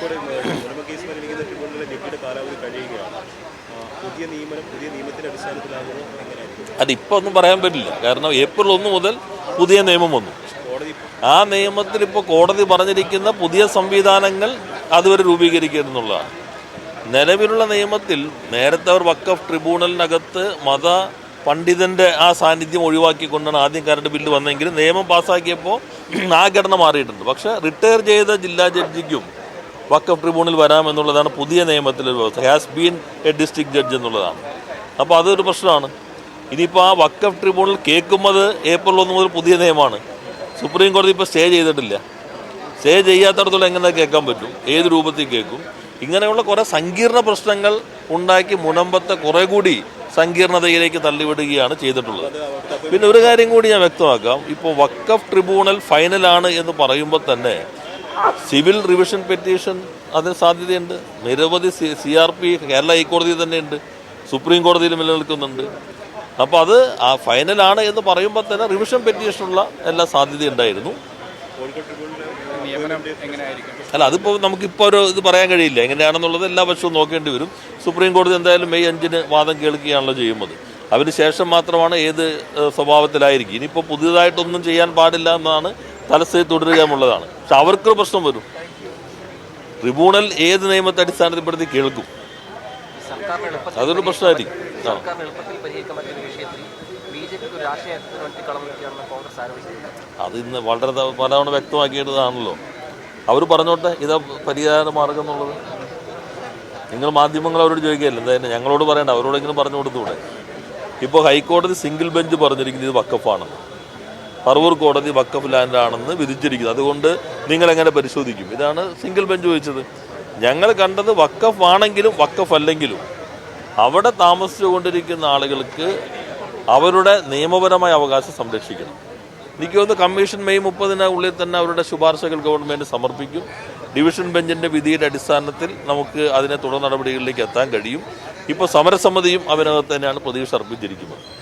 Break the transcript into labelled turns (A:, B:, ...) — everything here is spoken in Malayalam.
A: കേസ് പരിഗണിക്കുന്ന ട്രിബ്യൂണലിലെ കാലാവധി കഴിയുകയാണ്. പുതിയ നിയമനം പുതിയ നിയമത്തിന്റെ അടിസ്ഥാനത്തിലാകുമോ? എങ്ങനെയായിരിക്കും?
B: അതിപ്പോൾ ഒന്നും പറയാൻ പറ്റില്ല. കാരണം ഏപ്രിൽ ഒന്ന് മുതൽ പുതിയ നിയമം വന്നു. ആ നിയമത്തിൽ ഇപ്പോൾ കോടതി പറഞ്ഞിരിക്കുന്ന പുതിയ സംവിധാനങ്ങൾ അതുവരെ രൂപീകരിക്കരുതെന്നുള്ളതാണ് നിലവിലുള്ള നിയമത്തിൽ നേരത്തെ അവർ വക്കഫ് ട്രിബ്യൂണലിനകത്ത് മത പണ്ഡിതന്റെ ആ സാന്നിധ്യം ഒഴിവാക്കിക്കൊണ്ടാണ് ആദ്യം കരട് ബില്ല് വന്നെങ്കിലും നിയമം പാസ്സാക്കിയപ്പോൾ ആ ഘടന മാറിയിട്ടുണ്ട്. പക്ഷേ റിട്ടയർ ചെയ്ത ജില്ലാ ജഡ്ജിക്കും വക്കഫ് ട്രിബ്യൂണൽ വരാമെന്നുള്ളതാണ് പുതിയ നിയമത്തിലെ വ്യവസ്ഥ. Has been a district judge എന്നുള്ളതാണ്. അപ്പോൾ അതൊരു പ്രശ്നമാണ്. ഇനിയിപ്പോൾ ആ വക്കഫ് ട്രിബ്യൂണൽ കേൾക്കുന്നത് ഏപ്രിൽ ഒന്ന് മുതൽ പുതിയ നിയമമാണ്. സുപ്രീം കോടതി ഇപ്പോൾ സ്റ്റേ ചെയ്തിട്ടില്ല. സ്റ്റേ ചെയ്യാത്തടത്തോളം എങ്ങനെ കേൾക്കാൻ പറ്റും? ഏത് രൂപത്തിൽ കേൾക്കും? ഇങ്ങനെയുള്ള കുറേ സങ്കീർണ പ്രശ്നങ്ങൾ ഉണ്ടാക്കി മുനമ്പത്തെ കുറേ കൂടി സങ്കീർണതയിലേക്ക് തള്ളിവിടുകയാണ് ചെയ്തിട്ടുള്ളത്. പിന്നെ ഒരു കാര്യം കൂടി ഞാൻ വ്യക്തമാക്കാം. ഇപ്പോൾ വക്കഫ് ട്രിബ്യൂണൽ ഫൈനലാണ് എന്ന് പറയുമ്പോൾ തന്നെ സിവിൽ റിവിഷൻ പെറ്റീഷൻ അതിന് സാധ്യതയുണ്ട്. നിരവധി C C R P Kerala ഹൈക്കോടതി തന്നെയുണ്ട് സുപ്രീം കോടതിയിൽ നിലനിൽക്കുന്നുണ്ട്. അപ്പോൾ അത് ആ ഫൈനലാണ് എന്ന് പറയുമ്പോൾ തന്നെ റിവിഷൻ പെറ്റീഷനുള്ള എല്ലാ സാധ്യതയുണ്ടായിരുന്നു. അല്ല അതിപ്പോൾ നമുക്കിപ്പോൾ ഒരു ഇത് പറയാൻ കഴിയില്ല. എങ്ങനെയാണെന്നുള്ളത് എല്ലാ വർഷവും നോക്കേണ്ടി വരും. സുപ്രീം കോടതി എന്തായാലും മെയ് അഞ്ചിന് വാദം കേൾക്കുകയാണല്ലോ ചെയ്യുന്നത്. അതിന് ശേഷം മാത്രമാണ് ഏത് സ്വഭാവത്തിലായിരിക്കും. ഇനിയിപ്പോൾ പുതിയതായിട്ടൊന്നും ചെയ്യാൻ പാടില്ല എന്നാണ് തലസ്ഥിതി തുടരുക എന്നുള്ളതാണ്. പക്ഷെ അവർക്കൊരു പ്രശ്നം വരും. ട്രിബ്യൂണൽ ഏത് നിയമത്തെ അടിസ്ഥാനത്തിൽപ്പെടുത്തി കേൾക്കും. അതൊരു പ്രശ്നമായിരിക്കും. അത് ഇന്ന് വളരെ പലതവണ വ്യക്തമാക്കിയിട്ടതാണല്ലോ അവർ പറഞ്ഞോട്ടെ ഇതാ പരിഹാര മാർഗം എന്നുള്ളത്. നിങ്ങൾ മാധ്യമങ്ങൾ അവരോട് ചോദിക്കുകയല്ല. എന്തായാലും ഞങ്ങളോട് പറയണ്ട. അവരോടെങ്കിലും പറഞ്ഞു കൊടുത്തൂടെ ഇപ്പോൾ ഹൈക്കോടതി സിംഗിൾ ബെഞ്ച് പറഞ്ഞിരിക്കുന്നത് ഇത് വക്കഫാണെന്ന് പറവൂർ കോടതി വക്കഫ് ലാൻഡാണെന്ന് വിധിച്ചിരിക്കുന്നത് അതുകൊണ്ട് നിങ്ങൾ എങ്ങനെ പരിശോധിക്കും? ഇതാണ് സിംഗിൾ ബെഞ്ച് ചോദിച്ചത്. ഞങ്ങൾ കണ്ടത് വക്കഫ് ആണെങ്കിലും വക്കഫ് അല്ലെങ്കിലും അവിടെ താമസിച്ചുകൊണ്ടിരിക്കുന്ന ആളുകൾക്ക് അവരുടെ നിയമപരമായ അവകാശം സംരക്ഷിക്കണം. എനിക്ക് തോന്നുന്നു കമ്മീഷൻ മെയ് മുപ്പതിന് ഉള്ളിൽ തന്നെ അവരുടെ ശുപാർശകൾ ഗവൺമെന്റ് സമർപ്പിക്കും. ഡിവിഷൻ ബെഞ്ചിന്റെ വിധിയുടെ അടിസ്ഥാനത്തിൽ നമുക്ക് അതിനെ തുടർ നടപടികളിലേക്ക് എത്താൻ കഴിയും. ഇപ്പോൾ സമരസമിതിയും അതിനകത്ത് തന്നെയാണ് പ്രതീക്ഷ അർപ്പിച്ചിരിക്കുന്നത്.